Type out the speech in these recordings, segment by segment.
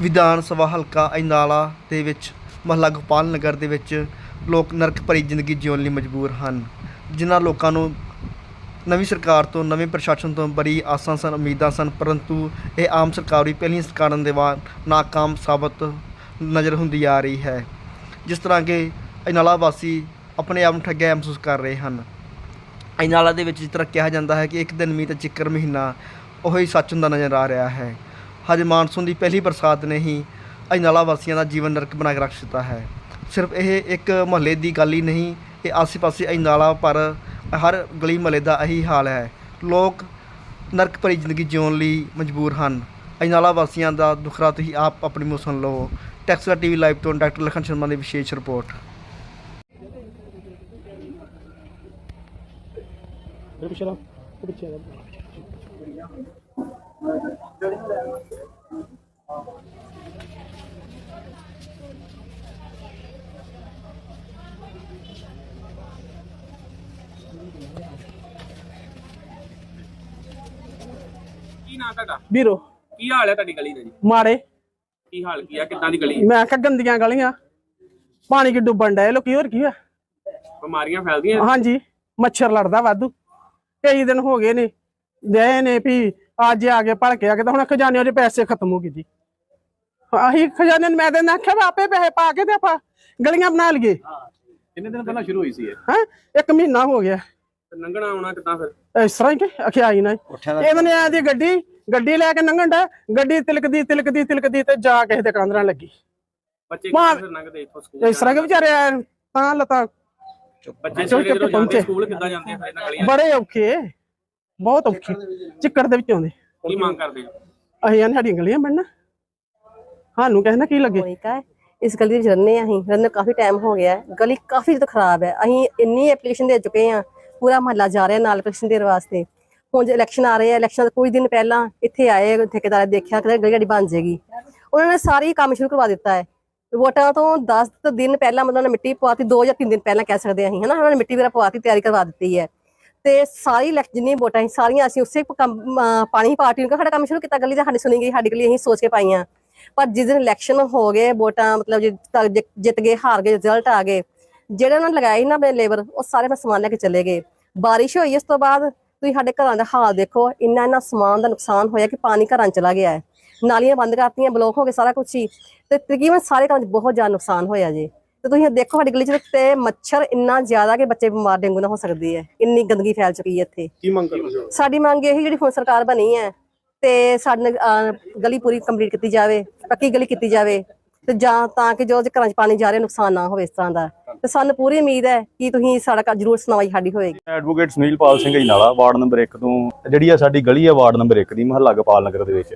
ਵਿਧਾਨ ਸਭਾ ਹਲਕਾ ਅਜਨਾਲਾ ਦੇ ਵਿੱਚ ਮਹੱਲਾ ਗੋਪਾਲ ਨਗਰ ਦੇ ਵਿੱਚ ਲੋਕ ਨਰਕ ਭਰੀ ਜ਼ਿੰਦਗੀ ਜਿਉਣ ਲਈ ਮਜਬੂਰ ਹਨ। ਜਿਨ੍ਹਾਂ ਲੋਕਾਂ ਨੂੰ ਨਵੀਂ ਸਰਕਾਰ ਤੋਂ, ਨਵੇਂ ਪ੍ਰਸ਼ਾਸਨ ਤੋਂ ਬੜੀ ਆਸਾਂ ਸਨ, ਉਮੀਦਾਂ ਸਨ, ਪਰੰਤੂ ਇਹ ਆਮ ਸਰਕਾਰ ਵੀ ਪਹਿਲੀਆਂ ਸਰਕਾਰਾਂ ਦੇ ਬਾਅਦ ਨਾਕਾਮ ਸਾਬਤ ਨਜ਼ਰ ਹੁੰਦੀ ਆ ਰਹੀ ਹੈ। ਜਿਸ ਤਰ੍ਹਾਂ ਕਿ ਅਜਨਾਲਾ ਵਾਸੀ ਆਪਣੇ ਆਪ ਨੂੰ ਠੱਗਿਆ ਮਹਿਸੂਸ ਕਰ ਰਹੇ ਹਨ। ਅਜਨਾਲਾ ਦੇ ਵਿੱਚ ਜਿਸ ਤਰ੍ਹਾਂ ਕਿਹਾ ਜਾਂਦਾ ਹੈ ਕਿ ਇੱਕ ਦਿਨ ਮੀਂਹ ਤੇ ਚਿੱਕਰ ਮਹੀਨਾ, ਉਹੀ ਸੱਚ ਹੁੰਦਾ ਨਜ਼ਰ ਆ ਰਿਹਾ ਹੈ। ਹਜੇ ਮਾਨਸੂਨ ਦੀ ਪਹਿਲੀ ਬਰਸਾਤ ਨੇ ਹੀ ਅਜਨਾਲਾ ਵਾਸੀਆਂ ਦਾ ਜੀਵਨ ਨਰਕ ਬਣਾ ਕੇ ਰੱਖ ਦਿੱਤਾ ਹੈ। ਸਿਰਫ ਇਹ ਇੱਕ ਮਹੱਲੇ ਦੀ ਗੱਲ ਹੀ ਨਹੀਂ, ਇਹ ਆਸ-ਪਾਸੇ ਅਜਨਾਲਾ ਪਰ ਹਰ ਗਲੀ ਮਹੱਲੇ ਦਾ ਇਹੀ ਹਾਲ ਹੈ। ਲੋਕ ਨਰਕ ਭਰੀ ਜ਼ਿੰਦਗੀ ਜਿਉਣ ਲਈ ਮਜਬੂਰ ਹਨ। ਅਜਨਾਲਾ ਵਾਸੀਆਂ ਦਾ ਦੁਖਰਾ ਤੁਸੀਂ ਆਪ ਆਪਣੀ ਮੂੰਹ ਸੁਣ ਲਓ ਟੈਕਸਲਾ ਟੀਵੀ ਲਾਈਵ ਤੋਂ ਡਾਕਟਰ ਲਖਨ ਸ਼ਰਮਾ ਦੀ ਵਿਸ਼ੇਸ਼ ਰਿਪੋਰਟ। ਪਿੱਛੇ ਪਿੱਛੇ ਕੀ ਨਾਂ ਤੁਹਾਡਾ? ਵੀਰੋ। ਕੀ ਹਾਲ ਹੈ ਤੁਹਾਡੀ ਗਲੀ ਦਾ ਜੀ? ਮਾੜੇ। ਕੀ ਹਾਲ ਕੀ ਆ? ਕਿੱਦਾਂ ਦੀ ਗਲੀ ਹੈ? ਮੈਂ ਕਿਹਾ ਗੰਦੀਆਂ ਗਲੀਆਂ। ਪਾਣੀ ਕਿ ਡੁੱਬਣ ਡਏ ਲੋਕੀ ਹੋਰ ਕੀ ਆ? ਬਿਮਾਰੀਆਂ ਫੈਲਦੀਆਂ ਹਾਂਜੀ ਮੱਛਰ ਲੜਦਾ ਵਾਧੂ। ਕਈ ਦਿਨ ਹੋ ਗਏ ਨੇ ਦੇ ਨੇ ਵੀ ਅੱਜ ਆ ਕੇ ਭਲਕੇ ਆ ਕੇ ਤਾਂ ਹੁਣ ਖਜ਼ਾਨੇ ਦੇ ਪੈਸੇ ਖਤਮ ਹੋ ਗਏ ਜੀ। ਆਹੀ ਖਜ਼ਾਨੇ ਨੂੰ ਮੈਂ ਤਾਂ ਆਖਿਆ ਵੀ ਆਪੇ ਪੈਸੇ ਪਾ ਕੇ ਤੇ ਆਪਾਂ ਗਲੀਆਂ ਬਣਾ ਲਈਏ। ਕਿੰਨੇ ਦਿਨ ਪਹਿਲਾਂ ਸ਼ੁਰੂ ਹੋਈ ਸੀ ਇਹ? ਹੈ? ਇੱਕ ਮਹੀਨਾ ਹੋ ਗਿਆ। ਤੇ ਲੰਘਣਾ ਆਉਣਾ ਕਿੱਦਾਂ ਫਿਰ? ਇਸ ਤਰ੍ਹਾਂ ਹੀ ਕਿ ਅਖਿਆਈ ਨਾ। ਇਹਨਾਂ ਨੇ ਆ ਦੀ ਗੱਡੀ ਗੱਡੀ ਲੈ ਕੇ ਲੰਘਣ ਦਾ ਗੱਡੀ ਤਿਲਕਦੀ ਤਿਲਕਦੀ ਤਿਲਕਦੀ ਤੇ ਜਾ ਕਿਸੇ ਦੇ ਕਾਂਦਰਾਂ ਲੱਗੀ। ਬੱਚੇ ਲੰਘਦੇ ਇੱਥੋਂ ਸਕੂਲ ਇਸ ਤਰ੍ਹਾਂ ਕਿ ਵਿਚਾਰੇ ਤਾਂ ਲਤਾ ਬੱਚੇ ਕੇ ਸਕੂਲ ਕਿੱਦਾਂ ਜਾਂਦੇ ਆ ਫਿਰ ਇਹਨਾਂ ਗਲੀਆਂ 'ਚ? ਬੜੇ ਔਖੇ। ਬਹੁਤ ਔਖੇ। ਚਿੱਕੜ ਦੇ ਵਿੱਚ ਆਉਂਦੇ। ਕੀ ਮੰਗ ਕਰਦੇ ਹੋ? ਅਸੀਂ ਆਂ ਸਾਡੀਆਂ ਗਲੀਆਂ ਬਣਨਾ। ਸਾਨੂੰ ਕਿਸੇ ਨਾ ਕੀ ਲੱਗੇ। ਹੋਇਕਾ ਹੈ। ਇਸ ਗਲੀ ਦੇ ਵਿੱਚ ਰਹਿੰਦੇ ਹਾਂ ਅਸੀਂ। ਰਹਿੰਦੇ ਕਾਫੀ ਟਾਈਮ ਹੋ ਗਿਆ ਹੈ। ਗਲੀ ਕਾਫੀ ਜ਼ਿਆਦਾ ਖਰਾਬ ਹੈ। ਅਸੀਂ ਇੰਨੀ ਐਪਲੀਕੇਸ਼ਨ ਦੇ ਚੁੱਕੇ ਹਾਂ। ਪੂਰਾ ਮਹੱਲਾ ਜਾ ਰਿਹਾ ਨਾਲ ਐਪਲੀਕੇਸ਼ਨ ਦੇਣ ਵਾਸਤੇ। ਹੁਣ ਜੇ ਇਲੈਕਸ਼ਨ ਆ ਰਹੇ ਆ ਇਲੈਕਸ਼ਨ ਤੋਂ ਕੁਝ ਦਿਨ ਪਹਿਲਾਂ ਇੱਥੇ ਆਏ ਠੇਕੇਦਾਰ ਨੇ ਦੇਖਿਆ ਕਿ ਗਲੀ ਸਾਡੀ ਬਣ ਜਾਏਗੀ। ਉਹਨਾਂ ਨੇ ਸਾਰੀ ਕੰਮ ਸ਼ੁਰੂ ਕਰਵਾ ਦਿੱਤਾ ਹੈ। ਵੋਟਾਂ ਤੋਂ 10 ਦਿਨ ਪਹਿਲਾਂ ਮਤਲਬ ਉਹਨਾਂ ਨੇ ਮਿੱਟੀ ਪਵਾਤੀ 2 ਜਾਂ 3 ਦਿਨ ਪਹਿਲਾਂ ਕਹਿ ਸਕਦੇ ਹਾਂ ਅਸੀਂ ਹਨਾ? ਉਹਨਾਂ ਨੇ ਮਿੱਟੀ ਵਗੈਰਾ ਪਵਾਤੀ ਤਿਆਰੀ ਕਰਵਾ ਦਿੱਤੀ ਹੈ। ਤੇ ਸਾਰੀ ਇਲੈਕਸ਼ਨ ਜਿੰਨੀ ਵੋਟਾਂ ਸੀ, ਸਾਰੀਆਂ ਅਸੀਂ ਉਸੇ ਕੰਮ ਪਾਣੀ ਪਾਰਟੀ ਨੂੰ ਸਾਡਾ ਕੰਮ ਸ਼ੁਰੂ ਕੀਤਾ ਗਲੀ ਦਾ ਸਾਡੀ ਸੁਣੀ ਗਈ, ਸਾਡੀ ਗਲੀ ਅਸੀਂ ਸੋਚ ਕੇ ਪਾਈਆਂ। ਪਰ ਜਿਸ ਦਿਨ ਇਲੈਕਸ਼ਨ ਹੋ ਗਏ, ਵੋਟਾਂ ਮਤਲਬ ਜਿ- ਜਿੱਤ ਗਏ, ਹਾਰ ਗਏ ਰਿਜ਼ਲਟ ਆ ਗਏ, ਜਿਹੜੇ ਉਹਨਾਂ ਨੇ ਲਗਾਏ ਸੀ ਨਾ ਆਪਣੇ ਲੇਬਰ ਉਹ ਸਾਰੇ ਮੈਂ ਸਮਾਨ ਲੈ ਕੇ ਚਲੇ ਗਏ। ਬਾਰਿਸ਼ ਹੋਈ ਇਸ ਤੋਂ ਬਾਅਦ, ਤੁਸੀਂ ਸਾਡੇ ਘਰਾਂ ਦਾ ਹਾਲ ਦੇਖੋ, ਇੰਨਾ ਇੰਨਾ ਸਮਾਨ ਦਾ ਨੁਕਸਾਨ ਹੋਇਆ ਕਿ ਪਾਣੀ ਘਰਾਂ ਚ ਚਲਾ ਗਿਆ ਹੈ। ਨਾਲੀਆਂ ਬੰਦ ਕਰਤੀਆਂ ਬਲੌਕ ਹੋ ਗਏ, ਸਾਰਾ ਕੁਝ ਹੀ। ਤੇ ਤਕਰੀਬਨ ਸਾਰੇ ਘਰਾਂ 'ਚ ਬਹੁਤ ਜ਼ਿਆਦਾ ਨੁਕਸਾਨ ਹੋਇਆ ਜੀ। ਤੇ ਤੁਸੀਂ ਦੇਖੋ ਸਾਡੀ ਗਲੀ 'ਚ ਤੇ ਮੱਛਰ ਇੰਨਾ ਜ਼ਿਆਦਾ ਕਿ ਬੱਚੇ ਬਿਮਾਰ ਡੇਂਗੂ ਨਾਲ ਹੋ ਸਕਦੇ ਹੈ। ਇੰਨੀ ਗੰਦਗੀ ਫੈਲ ਚੁੱਕੀ ਹੈ ਇੱਥੇ। ਕੀ ਮੰਗ ਕਰਦੇ ਹੋ? ਸਾਡੀ ਮੰਗ ਇਹ ਜਿਹੜੀ ਹੁਣ ਸਰਕਾਰ ਬਣੀ ਹੈ ਤੇ ਸਾਡੇ ਗਲੀ ਪੂਰੀ ਕੰਪਲੀਟ ਕੀਤੀ ਜਾਵੇ ਪੱਕੀ ਗਲੀ ਕੀਤੀ ਜਾਵੇ ਤੇ ਜਾਂ ਤਾਂ ਕਿ ਜੋ ਘਰਾਂ 'ਚ ਪਾਣੀ ਜਾ ਰਿਹਾ ਨੁਕਸਾਨ ਨਾ ਹੋਵੇ ਇਸ ਤਰ੍ਹਾਂ ਦਾ। ਤੇ ਸਾਨੂੰ ਪੂਰੀ ਉਮੀਦ ਹੈ ਕਿ ਤੁਸੀਂ ਸਾਡਾ ਕੰਮ ਜ਼ਰੂਰ ਸੁਣਵਾਈ ਸਾਡੀ ਹੋਏਗੀ। ਐਡਵੋਕੇਟ ਸੁਨੀਲ ਪਾਲ ਸਿੰਘ ਜੀ ਨਾਲਾ ਵਾਰਡ ਨੰਬਰ 1 ਤੋਂ ਜਿਹੜੀ ਆ ਸਾਡੀ ਗਲੀ ਆ ਵਾਰਡ ਨੰਬਰ 1 ਦੀ ਮਹੱਲਾ ਗੋਪਾਲ ਨਗਰ ਦੇ ਵਿੱਚ।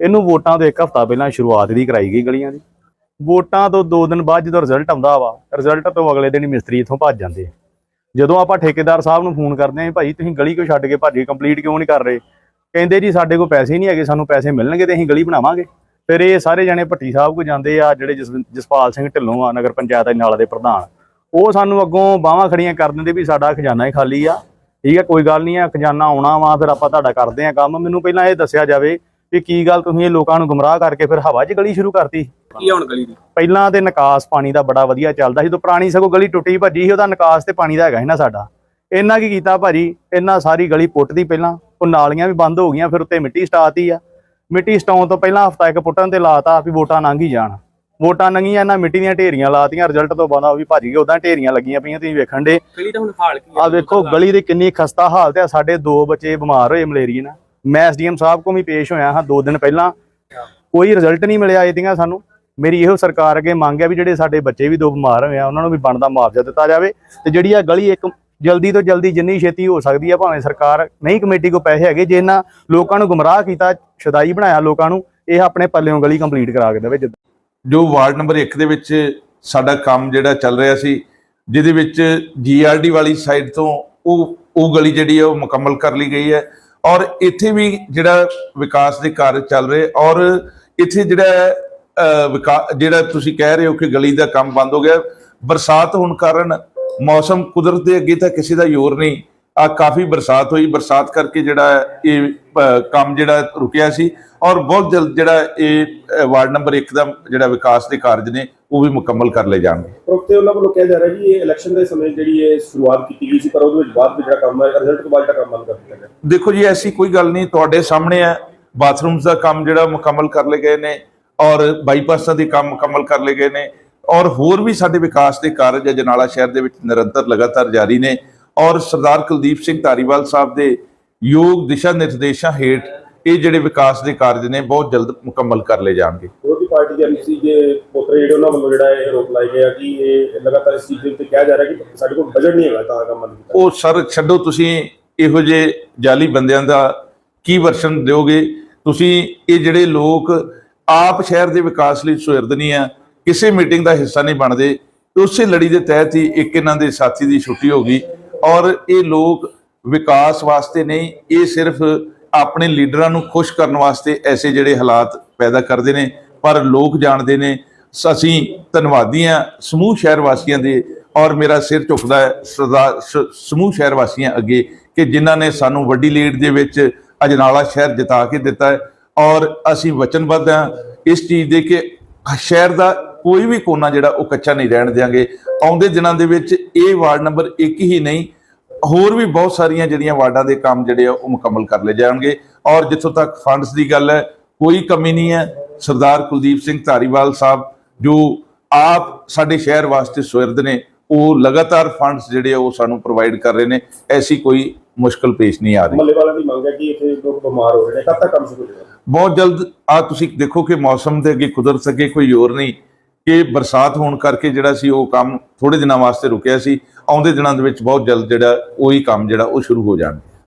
ਇਹਨੂੰ ਵੋਟਾਂ ਤੋਂ ਇੱਕ ਹਫ਼ਤਾ ਪਹਿਲਾਂ ਸ਼ੁਰੂਆਤ ਦੀ ਕਰਾਈ ਗਈ ਗਲੀਆਂ ਦੀ। ਵੋਟਾਂ ਤੋਂ 2 ਦਿਨ ਬਾਅਦ ਜਦੋਂ ਰਿਜ਼ਲਟ ਆਉਂਦਾ ਵਾ ਰਿਜ਼ਲਟ ਤੋਂ ਅਗਲੇ ਦਿਨ ਹੀ ਮਿਸਤਰੀ ਇੱਥੋਂ ਭੱਜ ਜਾਂਦੇ ਆ। ਜਦੋਂ ਆਪਾਂ ਠੇਕੇਦਾਰ ਸਾਹਿਬ ਨੂੰ ਫੋਨ ਕਰਦੇ ਆਂ ਭਾਈ ਤੁਸੀਂ ਗਲੀ ਕਿਉਂ ਛੱਡ ਕੇ ਭੱਜ ਗਏ ਕੰਪਲੀਟ ਕਿਉਂ ਨਹੀਂ ਕਰ ਰਹੇ? ਕਹਿੰਦੇ ਜੀ ਸਾਡੇ ਕੋਲ ਪੈਸੇ ਨਹੀਂ ਹੈਗੇ, ਸਾਨੂੰ ਪੈਸੇ ਮਿਲਣਗੇ ਤੇ ਅਸੀਂ ਗਲੀ ਬਣਾਵਾਂਗੇ। ਫਿਰ ਇਹ ਸਾਰੇ ਜਣੇ ਭੱਟੀ ਸਾਹਿਬ ਕੋ ਜਾਂਦੇ ਆ, ਜਿਹੜੇ ਜਸ- ਜਸਪਾਲ ਸਿੰਘ ਢਿੱਲੋਂ ਆ, ਨਗਰ ਪੰਚਾਇਤ ਦੇ ਨਾਲ ਦੇ ਪ੍ਰਧਾਨ। ਉਹ ਸਾਨੂੰ ਅੱਗੋਂ ਬਾਹਾਂ ਖੜੀਆਂ ਕਰ ਦਿੰਦੇ ਵੀ ਸਾਡਾ ਖਜ਼ਾਨਾ ਹੀ ਖਾਲੀ ਆ। ਠੀਕ ਹੈ ਕੋਈ ਗੱਲ ਨਹੀਂ ਆ, ਖਜ਼ਾਨਾ ਆਉਣਾ ਵਾ, ਫਿਰ ਆਪਾਂ ਤੁਹਾਡਾ ਕਰਦੇ ਆ ਕੰਮ। ਮੈਨੂੰ ਪਹਿਲਾਂ ਇਹ ਦੱਸਿਆ ਜਾਵੇ ਵੀ ਕੀ ਗੱਲ ਤੁਸੀਂ ਇਹ ਲੋਕਾਂ ਨੂੰ ਗੁੰਮਰਾਹ ਕਰਕੇ ਫਿਰ ਹਵਾ 'ਚ ਗਲੀ ਸ਼ੁਰੂ ਕਰਤੀ? ਕੀ ਆ ਹੁਣ ਗਲੀ ਦੀ? ਪਹਿਲਾਂ ਤੇ ਨਿਕਾਸ ਪਾਣੀ ਦਾ ਬੜਾ ਵਧੀਆ ਚੱਲਦਾ ਸੀ ਜਦੋਂ ਪੁਰਾਣੀ ਸਗੋਂ ਗਲੀ ਟੁੱਟੀ ਭੱਜੀ ਸੀ ਉਹਦਾ ਨਿਕਾਸ ਤੇ ਪਾਣੀ ਦਾ ਹੈਗਾ ਸੀ ਨਾ ਸਾਡਾ। ਇਹਨਾਂ ਕੀ ਕੀਤਾ ਭਾਜੀ? ਇਹਨਾਂ ਸਾਰੀ ਗਲੀ ਪੁੱਟਦੀ ਪਹਿਲਾਂ। ਉਹ ਨਾਲੀਆਂ ਵੀ ਬੰਦ ਹੋ ਗਈਆਂ ਫਿਰ ਉੱਤੇ ਮਿੱਟੀ ਸਟਾਤੀ ਆ। ਮਿੱਟੀ ਸਟਾਉਣ ਤੋਂ ਪਹਿਲਾਂ ਹਫਤਾ ਇੱਕ ਪੁੱਟਣ ਤੇ ਲਾਤਾ ਵੀ ਵੋਟਾਂ ਲੰਘ ਹੀ ਜਾਣ। ਵੋਟਾਂ ਲੰਘੀਆਂ ਇਹਨਾਂ ਮਿੱਟੀ ਦੀਆਂ ਢੇਰੀਆਂ ਲਾਤੀਆਂ ਰਿਜ਼ਲਟ ਤੋਂ ਬਾਅਦ ਉਹ ਵੀ ਭੱਜ ਗਏ ਉਦਾਂ ਢੇਰੀਆਂ ਲੱਗੀਆਂ ਪਈਆਂ ਤੁਸੀਂ ਵੇਖਣ ਦੇ। ਗਲੀ ਦਾ ਹੁਣ ਹਾਲ ਕੀ ਆ? ਵੇਖੋ ਗਲੀ ਦੀ ਕਿੰਨੀ ਖਸਤਾ ਹਾਲਤ ਹੈ ਸਾਡੇ ਦੋ ਬੱਚੇ ਬਿਮਾਰ ਹੋਏ ਮਲੇਰੀਆ ਨਾਲ। ਮੈਂ ਐਸਡੀਐਮ ਸਾਹਿਬ ਕੋਲ ਵੀ ਪੇਸ਼ ਹੋਇਆ ਹਾਂ ਦੋ ਦਿਨ ਪਹਿਲਾਂ। ਕੋਈ ਰਿਜ਼ਲਟ ਨਹੀਂ ਮਿਲਿਆ ਇਹਦੀਆਂ ਸਾਨੂੰ। ਮੇਰੀ ਇਹੋ ਸਰਕਾਰ ਅੱਗੇ ਮੰਗ ਹੈ ਵੀ ਜਿਹੜੇ ਸਾਡੇ ਬੱਚੇ ਵੀ ਦੋ ਬਿਮਾਰ ਹੋਏ ਆ ਉਹਨਾਂ ਨੂੰ ਵੀ ਬਣਦਾ ਮੁਆਵਜ਼ਾ ਦਿੱਤਾ ਜਾਵੇ ਤੇ ਜਿਹੜੀ ਆ ਗਲੀ ਇੱਕ ਜਲਦੀ ਤੋਂ ਜਲਦੀ ਜਿੰਨੀ ਛੇਤੀ ਹੋ ਸਕਦੀ ਆ ਭਾਵੇਂ ਸਰਕਾਰ ਨਹੀਂ ਕਮੇਟੀ ਕੋ ਪੈਸੇ ਹੈਗੇ ਜੇ ਇਹਨਾਂ ਲੋਕਾਂ ਨੂੰ ਗੁੰਮਰਾਹ ਕੀਤਾ ਸ਼ਦਾਈ ਬਣਾਇਆ ਲੋਕਾਂ ਨੂੰ ਇਹ ਆਪਣੇ ਪੱਲਿਓਂ ਗਲੀ ਕੰਪਲੀਟ ਕਰਾ ਕੇ ਦੇਵੇ ਜੋ ਵਾਰਡ ਨੰਬਰ 1 ਦੇ ਵਿੱਚ ਸਾਡਾ ਕੰਮ ਜਿਹੜਾ ਚੱਲ ਰਿਹਾ ਸੀ ਜਿਹਦੇ ਵਿੱਚ ਜੀਆਰਡੀ ਵਾਲੀ ਸਾਈਡ ਤੋਂ ਉਹ ਉਹ ਗਲੀ ਜਿਹੜੀ ਹੈ ਉਹ ਮੁਕੰਮਲ ਕਰ ਲਈ ਗਈ ਹੈ। ਔਰ ਇੱਥੇ ਵੀ ਜਿਹੜਾ ਵਿਕਾਸ ਦੇ ਕਾਰਜ ਚੱਲ ਰਹੇ, ਔਰ ਇੱਥੇ ਜਿਹੜਾ ਵਿਕਾ, ਜਿਹੜਾ ਤੁਸੀਂ ਕਹਿ ਰਹੇ ਹੋ ਕਿ ਗਲੀ ਦਾ ਕੰਮ ਬੰਦ ਹੋ ਗਿਆ, ਬਰਸਾਤ ਹੋਣ ਕਾਰਨ ਮੌਸਮ ਕੁਦਰਤ ਦੇ ਅੱਗੇ ਤਾਂ ਕਿਸੇ ਦਾ ਜ਼ੋਰ ਨਹੀਂ। ਆ ਕਾਫੀ ਬਰਸਾਤ ਹੋਈ, ਬਰਸਾਤ ਕਰਕੇ ਜਿਹੜਾ ਇਹ ਕੰਮ ਜਿਹੜਾ ਰੁਕਿਆ ਸੀ, ਔਰ ਬਹੁਤ ਜਲਦ ਜਿਹੜਾ ਇਹ ਵਾਰਡ ਨੰਬਰ 1 ਦਾ ਜਿਹੜਾ ਵਿਕਾਸ ਦੇ ਕਾਰਜ ਨੇ ਉਹ ਵੀ ਮੁਕੰਮਲ ਕਰ ਲਏ ਜਾਣਗੇ। ਪ੍ਰੋਕਤੇ ਉਹਨਾਂ ਵੱਲੋਂ ਕਿਹਾ ਜਾ ਰਿਹਾ ਕਿ ਇਹ ਇਲੈਕਸ਼ਨ ਦੇ ਸਮੇਂ ਜਿਹੜੀ ਇਹ ਸ਼ੁਰੂਆਤ ਕੀਤੀ ਗਈ ਸੀ ਪਰ ਉਹਦੇ ਵਿੱਚ ਬਾਅਦ ਵਿੱਚ ਜਿਹੜਾ ਕੰਮ ਹੈ ਰਿਜ਼ਲਟ ਤੋਂ ਬਾਅਦ ਜਿਹੜਾ ਕੰਮ ਬੰਦ ਕਰ ਦਿੱਤਾ ਗਿਆ ਦੇਖੋ ਜੀ ਐਸੀ ਕੋਈ ਗੱਲ ਨਹੀਂ ਤੁਹਾਡੇ ਸਾਹਮਣੇ ਹੈ। ਬਾਥਰੂਮਸ ਦਾ ਕੰਮ ਜਿਹੜਾ ਮੁਕੰਮਲ ਕਰ ਲਏ ਗਏ ਨੇ ਔਰ ਬਾਈਪਾਸਾਂ ਦੇ ਕੰਮ ਮੁਕੰਮਲ ਕਰ ਲਏ ਗਏ ਨੇ ਔਰ ਹੋਰ ਵੀ ਸਾਡੇ ਵਿਕਾਸ ਦੇ ਕਾਰਜ ਅਜਨਾਲਾ ਸ਼ਹਿਰ ਦੇ ਵਿੱਚ ਨਿਰੰਤਰ ਲਗਾਤਾਰ ਜਾਰੀ ਨੇ ਔਰ ਸਰਦਾਰ ਕੁਲਦੀਪ ਸਿੰਘ ਧਾਰੀਵਾਲ ਸਾਹਿਬ ਦੇ ਯੋਗ ਦਿਸ਼ਾ ਨਿਰਦੇਸ਼ਾਂ ਹੇਠ ਇਹ ਜਿਹੜੇ ਵਿਕਾਸ ਦੇ ਕਾਰਜ ਨੇ ਬਹੁਤ ਜਲਦ ਮੁਕੰਮਲ ਕਰ ਲਏ ਜਾਣਗੇ। ਪਾਰਟੀ ਦੇ ਐਮਸੀ ਦੇ ਪੋਤਰੇ ਜਿਹੜੇ ਉਹਨਾਂ ਵੱਲੋਂ ਜਿਹੜਾ ਇਹ ਆਰੋਪ ਲਾਏ ਗਏ ਆ ਕਿ ਇਹ ਲਗਾਤਾਰ ਇਸ ਚੀਜ਼ ਦੇ ਉੱਤੇ ਕਿਹਾ ਜਾ ਰਿਹਾ ਕਿ ਸਾਡੇ ਕੋਲ ਬਜਟ ਨਹੀਂ ਹੈਗਾ ਤਾਂ ਕੰਮ ਬੰਦ ਉਹ ਸਰ, ਛੱਡੋ ਤੁਸੀਂ ਇਹੋ ਜਿਹੇ ਜਾਲੀ ਬੰਦਿਆਂ ਦਾ ਕੀ ਵਰਸ਼ਨ ਦਿਓਗੇ? ਤੁਸੀਂ ਇਹ ਜਿਹੜੇ ਲੋਕ ਆਪ ਸ਼ਹਿਰ ਦੇ ਵਿਕਾਸ ਲਈ ਸੁਹਿਰਦ ਨਹੀਂ ਆ, ਕਿਸੇ ਮੀਟਿੰਗ ਦਾ ਹਿੱਸਾ ਨਹੀਂ ਬਣਦੇ, ਉਸੇ ਲੜੀ ਦੇ ਤਹਿਤ ਹੀ ਇੱਕ ਇਹਨਾਂ ਦੇ ਸਾਥੀ ਦੀ ਛੁੱਟੀ ਹੋ ਗਈ ਔਰ ਇਹ ਲੋਕ ਵਿਕਾਸ ਵਾਸਤੇ ਨਹੀਂ, ਇਹ ਸਿਰਫ ਆਪਣੇ ਲੀਡਰਾਂ ਨੂੰ ਖੁਸ਼ ਕਰਨ ਵਾਸਤੇ ਐਸੇ ਜਿਹੜੇ ਹਾਲਾਤ ਪੈਦਾ ਕਰਦੇ ਨੇ। ਪਰ ਲੋਕ ਜਾਣਦੇ ਨੇ ਅਸੀਂ ਧੰਨਵਾਦੀ ਹਾਂ ਸਮੂਹ ਸ਼ਹਿਰ ਵਾਸੀਆਂ ਦੇ ਔਰ ਮੇਰਾ ਸਿਰ ਝੁਕਦਾ ਹੈ ਸਰਦਾਰ ਸਮੂਹ ਸ਼ਹਿਰ ਵਾਸੀਆਂ ਅੱਗੇ ਕਿ ਜਿਨ੍ਹਾਂ ਨੇ ਸਾਨੂੰ ਵੱਡੀ ਲੀਡ ਦੇ ਵਿੱਚ ਅਜਨਾਲਾ ਸ਼ਹਿਰ ਜਿਤਾ ਕੇ ਦਿੱਤਾ ਹੈ ਔਰ ਅਸੀਂ ਵਚਨਬੱਧ ਹਾਂ ਇਸ ਚੀਜ਼ ਦੇ ਕਿ ਸ਼ਹਿਰ ਦਾ ਕੋਈ ਵੀ ਕੋਨਾ ਜਿਹੜਾ ਉਹ ਕੱਚਾ ਨਹੀਂ ਰਹਿਣ ਦਿਆਂਗੇ। ਆਉਂਦੇ ਦਿਨਾਂ ਦੇ ਵਿੱਚ ਇਹ ਵਾਰਡ ਨੰਬਰ 1 ਹੀ ਨਹੀਂ, ਹੋਰ ਵੀ ਬਹੁਤ ਸਾਰੀਆਂ ਜਿਹੜੀਆਂ ਵਾਰਡਾਂ ਦੇ ਕੰਮ ਜਿਹੜੇ ਆ ਉਹ ਮੁਕੰਮਲ ਕਰ ਲਏ ਜਾਣਗੇ। ਔਰ ਜਿੱਥੋਂ ਤੱਕ ਫੰਡਸ ਦੀ ਗੱਲ ਹੈ, ਕੋਈ ਕਮੀ ਨਹੀਂ ਹੈ। ਸਰਦਾਰ ਕੁਲਦੀਪ ਸਿੰਘ ਧਾਰੀਵਾਲ ਸਾਹਿਬ ਜੋ ਆਪ ਸਾਡੇ ਸ਼ਹਿਰ ਵਾਸਤੇ ਸੁਹਿਰਦ ਨੇ ਉਹ ਲਗਾਤਾਰ ਫੰਡਸ ਜਿਹੜੇ ਉਹ ਸਾਨੂੰ ਪ੍ਰੋਵਾਈਡ ਕਰ ਰਹੇ ਨੇ ਐਸੀ ਕੋਈ ਮੁਸ਼ਕਲ ਪੇਸ਼ ਨਹੀਂ ਆ ਰਹੀ। ਮੱਲੇ ਵਾਲਿਆਂ ਦੀ ਮੰਗ ਹੈ ਕਿ ਇੱਥੇ ਲੋਕ ਬਿਮਾਰ ਹੋ ਰਹੇ ਨੇ ਕਦ ਤੱਕ ਕੰਮ ਸ਼ੁਰੂ ਹੋ ਜਾਏਗਾ ਬਹੁਤ ਜਲਦ ਆ ਤੁਸੀਂ ਦੇਖੋ ਕਿ ਮੌਸਮ ਦੇ ਅੱਗੇ ਕੁਦਰਤ ਅੱਗੇ ਕੋਈ ਜ਼ੋਰ ਨਹੀਂ ਕਿ ਬਰਸਾਤ ਹੋਣ ਕਰਕੇ ਜਿਹੜਾ ਸੀ ਉਹ ਕੰਮ ਥੋੜੇ ਦਿਨਾਂ ਵਾਸਤੇ ਰੁਕਿਆ ਸੀ ਆਉਂਦੇ ਦਿਨਾਂ ਦੇ ਵਿੱਚ ਬਹੁਤ ਜਲਦ ਜਿਹੜਾ ਉਹੀ ਕੰਮ ਜਿਹੜਾ ਉਹ ਸ਼ੁਰੂ ਹੋ ਜਾਣਗੇ।